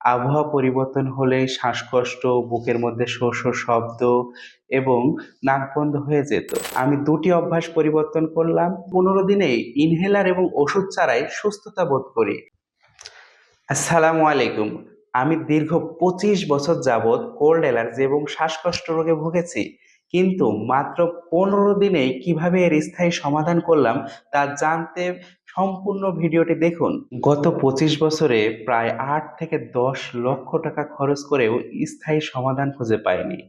আবহাওয়া পরিবর্তন হলে শ্বাসকষ্ট, বুকের মধ্যে শো শো শব্দ এবং নাক বন্ধ হয়ে যেত। আমি দুটি অভ্যাস পরিবর্তন করলাম। পনেরো দিনে ইনহেলার এবং ওষুধ ছাড়াই সুস্থতা বোধ করি। আসসালামু আলাইকুম। আমি দীর্ঘ পঁচিশ বছর যাবৎ কোল্ড অ্যালার্জি এবং শ্বাসকষ্ট রোগে ভুগেছি। কিন্তু মাত্র পনেরো দিনে কীভাবে এর স্থায়ী সমাধান করলাম তা জানতে সম্পূর্ণ ভিডিওটি দেখুন। গত পঁচিশ বছরে প্রায় আট থেকে দশ লক্ষ টাকা খরচ করেও স্থায়ী সমাধান খুঁজে পায়নি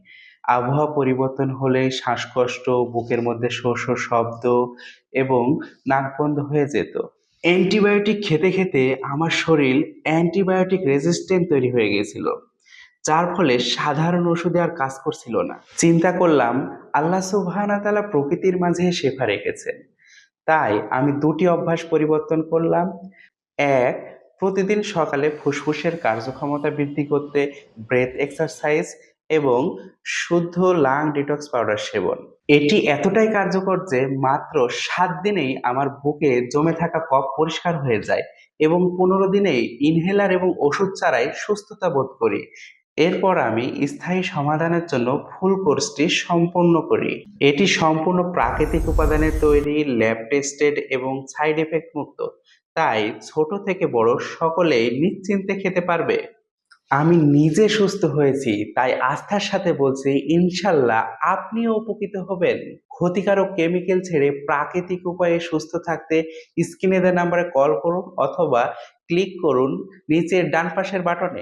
আবহাওয়া পরিবর্তন হলে শ্বাসকষ্ট, বুকের মধ্যে শো শো শব্দ এবং নাক বন্ধ হয়ে যেত। অ্যান্টিবায়োটিক খেতে খেতে আমার শরীর অ্যান্টিবায়োটিক রেজিস্ট্যান্ট তৈরি হয়ে গিয়েছিল, যার ফলে সাধারণ ওষুধে আর কাজ করছিল না। চিন্তা করলাম, আল্লাহ সুবহানা তাআলা প্রকৃতির মাঝে শেফা রেখেছেন। তাই আমি দুটি অভ্যাস পরিবর্তন করলাম। এক, প্রতিদিন সকালে ফুসফুসের কার্যক্ষমতা বৃদ্ধি করতে ব্রেথ এক্সারসাইজ এবং শুদ্ধ লাং ডিটক্স পাউডার সেবন। এটি এতটাই কার্যকর যে মাত্র সাত দিনেই আমার বুকে জমে থাকা কফ পরিষ্কার হয়ে যায় এবং পনেরো দিনেই ইনহেলার এবং ওষুধ ছাড়াই সুস্থতা বোধ করি। এরপর আমি স্থায়ী সমাধানের জন্য ফুল কোর্সটি সম্পন্ন করি। এটি সম্পূর্ণ প্রাকৃতিক উপাদানে তৈরি ল্যাব টেস্টেড এবং সাইড এফেক্ট মুক্ত। তাই ছোট থেকে বড় সকলেই নিশ্চিন্তে খেতে পারবে। আমি নিজে সুস্থ হয়েছি, তাই আস্থার সাথে বলছি, ইনশাল্লাহ আপনিও উপকৃত হবেন। ক্ষতিকারক কেমিক্যাল ছেড়ে প্রাকৃতিক উপায়ে সুস্থ থাকতে স্ক্রিনে দেওয়া নাম্বারে কল করুন অথবা ক্লিক করুন নিচের ডান পাশের বাটনে।